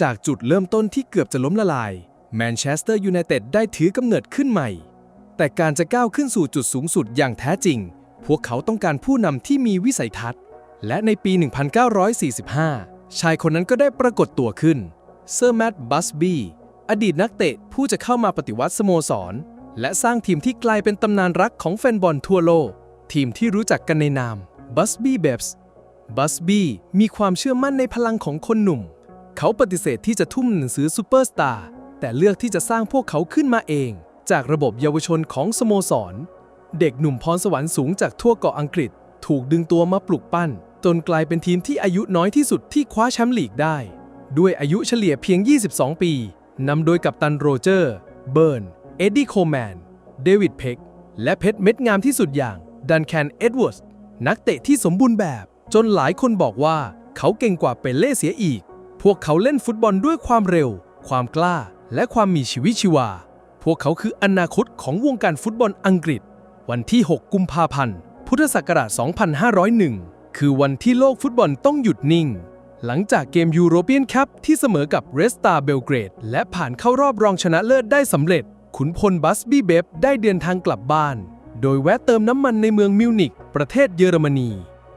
จากจุดเริ่มต้นที่เกือบจะล้มละลาย แมนเชสเตอร์ยูไนเต็ดได้ถือกำเนิดขึ้นใหม่ แต่การจะก้าวขึ้นสู่จุดสูงสุดอย่างแท้จริง พวกเขาต้องการผู้นำที่มีวิสัยทัศน์ และในปี 1945 ชายคนนั้นก็ได้ปรากฏตัวขึ้น เซอร์แมตต์ บัสบี อดีตนักเตะผู้จะเข้ามาปฏิวัติสโมสร และสร้างทีมที่กลายเป็นตำนานรักของแฟนบอลทั่วโลก ทีมที่รู้จักกันในนาม บัสบีเบบส์ บัสบีมีความเชื่อมั่นในพลังของคนหนุ่ม เขาปฏิเสธที่จะทุ่มหนังสือซูเปอร์สตาร์แต่เลือกที่จะสร้างพวกเขาขึ้นมาเอง จากระบบเยาวชนของสโมสร เด็กหนุ่มพรสวรรค์สูงจากทั่วเกาะอังกฤษ ถูกดึงตัวมาปลุกปั้น จนกลายเป็นทีมที่อายุน้อยที่สุดที่คว้าแชมป์ลีกได้ ด้วยอายุเฉลี่ยเพียง 22 ปีนำโดยกัปตันโรเจอร์ เบิร์น เอ็ดดี้โคแมน เดวิด เพ็ก และเพชรเม็ดงามที่สุดอย่างดันแคนเอ็ดเวิร์สนักเตะที่สมบูรณ์แบบ จนหลายคนบอกว่าเขาเก่งกว่าเปเล่เสียอีก พวกเขาเล่นฟุตบอลด้วยความเร็ว ความกล้า และความมีชีวิตชีวา พวกเขาคืออนาคตของวงการฟุตบอลอังกฤษ วันที่ 6 กุมภาพันธ์ พุทธศักราช 2501 คือวันที่โลกฟุตบอลต้องหยุดนิ่ง หลังจากเกมยูโรเปียนคัพที่เสมอกับเรสตาเบลเกรด และผ่านเข้ารอบรองชนะเลิศได้สำเร็จ ขุนพลบัสบี้เบฟได้เดินทางกลับบ้าน โดยแวะเติมน้ำมันในเมืองมิวนิกประเทศเยอรมนี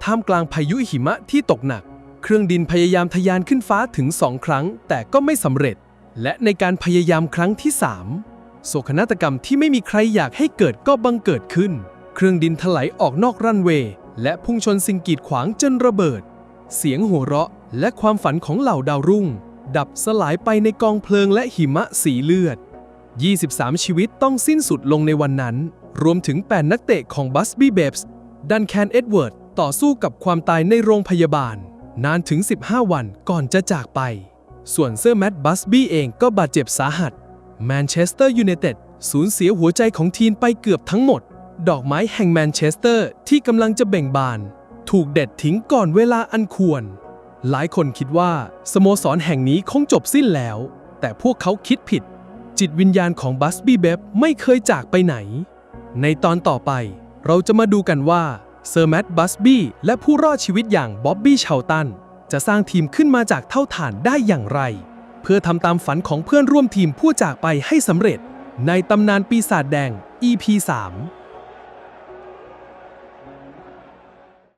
ท่ามกลางพายุหิมะที่ตกหนัก เครื่องดินพยายามทะยานขึ้นฟ้าถึงสองครั้ง แต่ก็ไม่สำเร็จ และในการพยายามครั้งที่3โศกนาฏกรรมที่ไม่มีใครอยากให้เกิดก็บังเกิดขึ้น เครื่องดินถลายออกนอกรันเวย์และพุ่งชนสิ่งกีดขวางจนระเบิด เสียงหัวเราะและความฝันของเหล่าดาวรุ่ง ดับสลายไปในกองเพลิงและหิมะสีเลือด 23 ชีวิตต้องสิ้นสุดลงในวันนั้น รวมถึง 8 นักเตะของบัสบี้เบบส์ดันแคนเอ็ดเวิร์ดต่อสู้กับความตายในโรงพยาบาล นานถึง 15 วันก่อนจะจากไป ส่วนเซอร์แมตต์บัสบี้เองก็บาดเจ็บสาหัส แมนเชสเตอร์ยูไนเต็ดสูญเสียหัวใจของทีมไปเกือบทั้งหมด ดอกไม้แห่งแมนเชสเตอร์ที่กำลังจะเบ่งบาน ถูกเด็ดทิ้งก่อนเวลาอันควร หลายคนคิดว่าสโมสรแห่งนี้คงจบสิ้นแล้ว แต่พวกเขาคิดผิด จิตวิญญาณของบัสบี้เบฟไม่เคยจากไปไหน ในตอนต่อไปเราจะมาดูกันว่า เซอร์แมตต์บัสบี้และผู้รอดชีวิตอย่างบ๊อบบี้ชาวตัน จะสร้างทีมขึ้นมาจากเท่าฐานได้อย่างไร เพื่อทำตามฝันของเพื่อนร่วมทีมผู้จากไปให้สำเร็จ ในตำนานปีศาจแดง EP 3